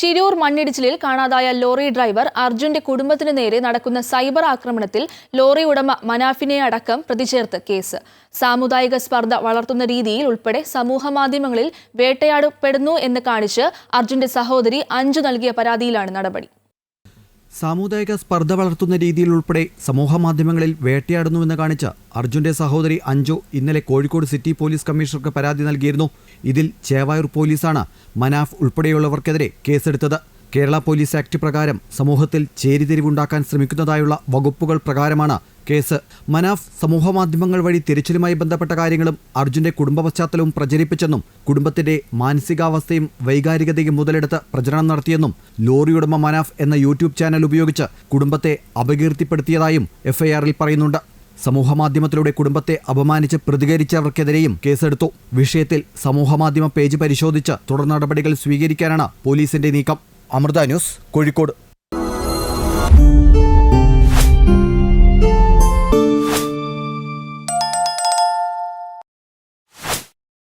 ശിരൂർ മണ്ണിടിച്ചിലിൽ കാണാതായ lorry driver അർജുന്റെ കുടുംബത്തിനു നേരെ നടക്കുന്ന സൈബർ ആക്രമണത്തിൽ ലോറി ഉടമ മനാഫിനെ അടക്കം പ്രതിചേർത്ത് കേസ്. സാമുദായിക സ്പർദ്ധ വളർത്തുന്ന രീതിയിൽ ഉൾപ്പെടെ സമൂഹമാധ്യമങ്ങളിൽ വേട്ടയാടപ്പെടുന്നു എന്ന് കാണിച്ച് അർജുന്റെ സഹോദരി അഞ്ചു നൽകിയ പരാതിയിലാണ് നടപടി. സാമുദായിക സ്പർദ്ധ വളർത്തുന്ന രീതിയിൽ ഉൾപ്പെടെ സമൂഹമാധ്യമങ്ങളിൽ വേട്ടയാടുന്നുവെന്ന് കാണിച്ച അർജുന്റെ സഹോദരി അഞ്ജു ഇന്നലെ കോഴിക്കോട് സിറ്റി പോലീസ് കമ്മീഷണർക്ക് പരാതി നൽകിയിരുന്നു. ഇതിൽ ചേവായൂർ പോലീസാണ് മനാഫ് ഉൾപ്പെടെയുള്ളവർക്കെതിരെ കേസെടുത്തത്. കേരള പോലീസ് ആക്ട് പ്രകാരം സമൂഹത്തിൽ ചേരിതിരിവുണ്ടാക്കാൻ ശ്രമിക്കുന്നതായുള്ള വകുപ്പുകൾ പ്രകാരമാണ് കേസ്. മനാഫ് സമൂഹമാധ്യമങ്ങൾ വഴി തിരച്ചിലുമായി ബന്ധപ്പെട്ട കാര്യങ്ങളും അർജുന്റെ കുടുംബ പശ്ചാത്തലവും പ്രചരിപ്പിച്ചെന്നും കുടുംബത്തിന്റെ മാനസികാവസ്ഥയും വൈകാരികതയും മുതലെടുത്ത് പ്രചരണം നടത്തിയെന്നും ലോറിയുടമ മനാഫ് എന്ന യൂട്യൂബ് ചാനൽ ഉപയോഗിച്ച് കുടുംബത്തെ അപകീർത്തിപ്പെടുത്തിയതായും എഫ്ഐആറിൽ പറയുന്നുണ്ട്. സമൂഹമാധ്യമത്തിലൂടെ കുടുംബത്തെ അപമാനിച്ച് പ്രതികരിച്ചവർക്കെതിരെയും കേസെടുത്തു. വിഷയത്തിൽ സമൂഹമാധ്യമ പേജ് പരിശോധിച്ച് തുടർ നടപടികൾ സ്വീകരിക്കാനാണ് പോലീസിന്റെ നീക്കം. അമൃത ന്യൂസ് കോഴിക്കോട്.